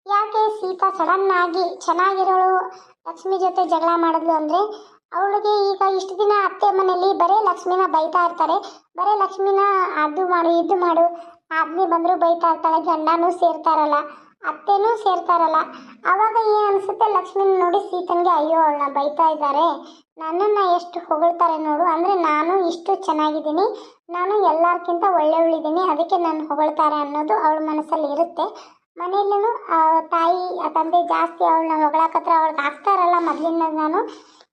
ಯಾಕೆ ಸೀತಾ ಸಡನ್ ಆಗಿ ಚೆನ್ನಾಗಿರೋಳು, ಲಕ್ಷ್ಮಿ ಜೊತೆ ಜಗಳ ಮಾಡಿದ್ಲು ಅಂದರೆ ಅವಳಿಗೆ ಈಗ ಇಷ್ಟು ದಿನ ಅತ್ತೆ ಮನೆಯಲ್ಲಿ ಬರೇ ಲಕ್ಷ್ಮಿನ ಬೈತಾ ಇರ್ತಾರೆ. ಬರೇ ಲಕ್ಷ್ಮಿನ ಅದು ಮಾಡು, ಇದು ಮಾಡು. ಆದ್ಮಿ ಬಂದರೂ ಬೈತಾ ಇರ್ತಾಳೆ, ಗಂಡನೂ ಸೇರ್ತಾರಲ್ಲ ಅತ್ತೆನೂ ಸೇರ್ತಾರಲ್ಲ ಆವಾಗ ಏನು ಅನಿಸುತ್ತೆ? ಲಕ್ಷ್ಮಿನ ನೋಡಿ ಸೀತನ್ಗೆ, ಅಯ್ಯೋ, ಅವಳನ್ನ ಬೈತಾ ಇದ್ದಾರೆ. ನನ್ನನ್ನು ಎಷ್ಟು ಹೊಗಳ್ತಾರೆ ನೋಡು. ಅಂದರೆ ನಾನು ಇಷ್ಟು ಚೆನ್ನಾಗಿದ್ದೀನಿ. ನಾನು ಎಲ್ಲರಿಗಿಂತ ಒಳ್ಳೆಯವಳಿದ್ದೀನಿ. ಅದಕ್ಕೆ ನಾನು ಹೊಗಳ್ತಾರೆ ಅನ್ನೋದು ಅವಳ ಮನಸ್ಸಲ್ಲಿ ಇರುತ್ತೆ. ಮನೆಯಲ್ಲೂ ತಾಯಿ ತಂದೆ ಜಾಸ್ತಿ ಅವಳನ್ನ ಹೊಗಳಕತ್ರ ಅವಳಿಗೆ ಆಗ್ತಾರಲ್ಲ ಮೊದಲಿಂದ ನಾನು.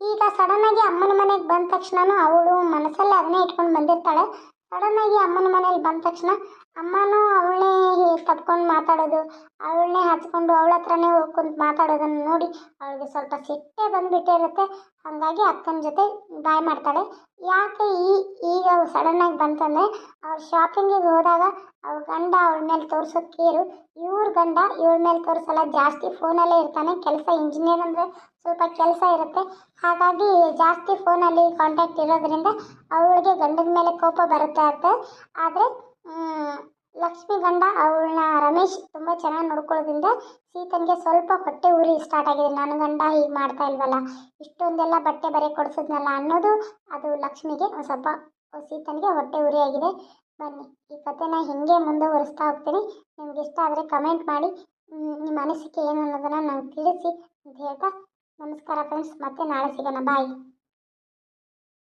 ಈಗ ಸಡನ್ನಾಗಿ ಅಮ್ಮನ ಮನೆಗೆ ಬಂದ ತಕ್ಷಣನೂ ಅವಳು ಮನಸ್ಸಲ್ಲೇ ಅದನ್ನೇ ಇಟ್ಕೊಂಡು ಬಂದಿರ್ತಾಳೆ. ಸಡನ್ನಾಗಿ ಅಮ್ಮನ ಮನೇಲಿ ಬಂದ ತಕ್ಷಣ ಅಮ್ಮನೂ ಅವಳನ್ನೇ ತಪ್ಕೊಂಡು ಮಾತಾಡೋದು. ಅವಳನ್ನೇ ಹಚ್ಕೊಂಡು ಅವಳ ಹತ್ರನೇ ಹೋಗ್ಕೊಂಡು ಮಾತಾಡೋದನ್ನು ನೋಡಿ ಅವಳಿಗೆ ಸ್ವಲ್ಪ ಸಿಟ್ಟೆ ಬಂದುಬಿಟ್ಟಿರುತ್ತೆ ಹಾಗಾಗಿ ಅಕ್ಕನ ಜೊತೆ ಬಾಯ್ ಮಾಡ್ತಾಳೆ. ಯಾಕೆ ಈ ಈಗ ಸಡನ್ನಾಗಿ ಬಂತಂದರೆ ಅವ್ರು ಶಾಪಿಂಗಿಗೆ ಹೋದಾಗ ಅವ್ರ ಗಂಡ ಅವಳ ಮೇಲೆ ತೋರಿಸೋ ಕೇರು, ಇವ್ರ ಗಂಡ ಇವಳ ಮೇಲೆ ತೋರಿಸಲ್ಲ, ಜಾಸ್ತಿ ಫೋನಲ್ಲೇ ಇರ್ತಾನೆ. ಕೆಲಸ ಇಂಜಿನಿಯರ್ ಅಂದರೆ ಸ್ವಲ್ಪ ಕೆಲಸ ಇರುತ್ತೆ. ಹಾಗಾಗಿ ಜಾಸ್ತಿ ಫೋನಲ್ಲಿ ಕಾಂಟ್ಯಾಕ್ಟ್ ಇರೋದ್ರಿಂದ ಅವಳಿಗೆ ಗಂಡನ ಮೇಲೆ ಕೋಪ ಬರುತ್ತೆ ಅಂತ. ಆದರೆ ಲಕ್ಷ್ಮಿ ಗಂಡ, ಅವಳನ್ನ ರಮೇಶ್ ತುಂಬ ಚೆನ್ನಾಗಿ ನೋಡ್ಕೊಳ್ಳೋದ್ರಿಂದ ಸೀತನಿಗೆ ಸ್ವಲ್ಪ ಹೊಟ್ಟೆ ಉರಿ ಸ್ಟಾರ್ಟ್ ಆಗಿದೆ. ನನ್ನ ಗಂಡ ಹೀಗೆ ಮಾಡ್ತಾ ಇಲ್ವಲ್ಲ? ಇಷ್ಟೊಂದೆಲ್ಲ ಬಟ್ಟೆ ಬರೆ ಕೊಡಿಸಿದ್ನಲ್ಲ ಅನ್ನೋದು ಅದು ಲಕ್ಷ್ಮಿಗೆ ಸ್ವಲ್ಪ ಸೀತನಿಗೆ ಹೊಟ್ಟೆ ಉರಿ ಆಗಿದೆ. ಬನ್ನಿ, ಈ ಕಥೆನ ಹಿಂಗೆ ಮುಂದುವರಿಸ್ತಾ ಹೋಗ್ತೀನಿ. ನಿಮ್ಗೆ ಇಷ್ಟ ಆದರೆ ಕಮೆಂಟ್ ಮಾಡಿ. ನಿಮ್ಮ ಅನಿಸಿಕೆ ಏನು ಅನ್ನೋದನ್ನು ನಂಗೆ ತಿಳಿಸಿ ಅಂತ ಹೇಳ್ತಾ ನಮಸ್ಕಾರ ಫ್ರೆಂಡ್ಸ್ ಮತ್ತೆ ನಾಳೆ ಸಿಗೋಣ. ಬಾಯ್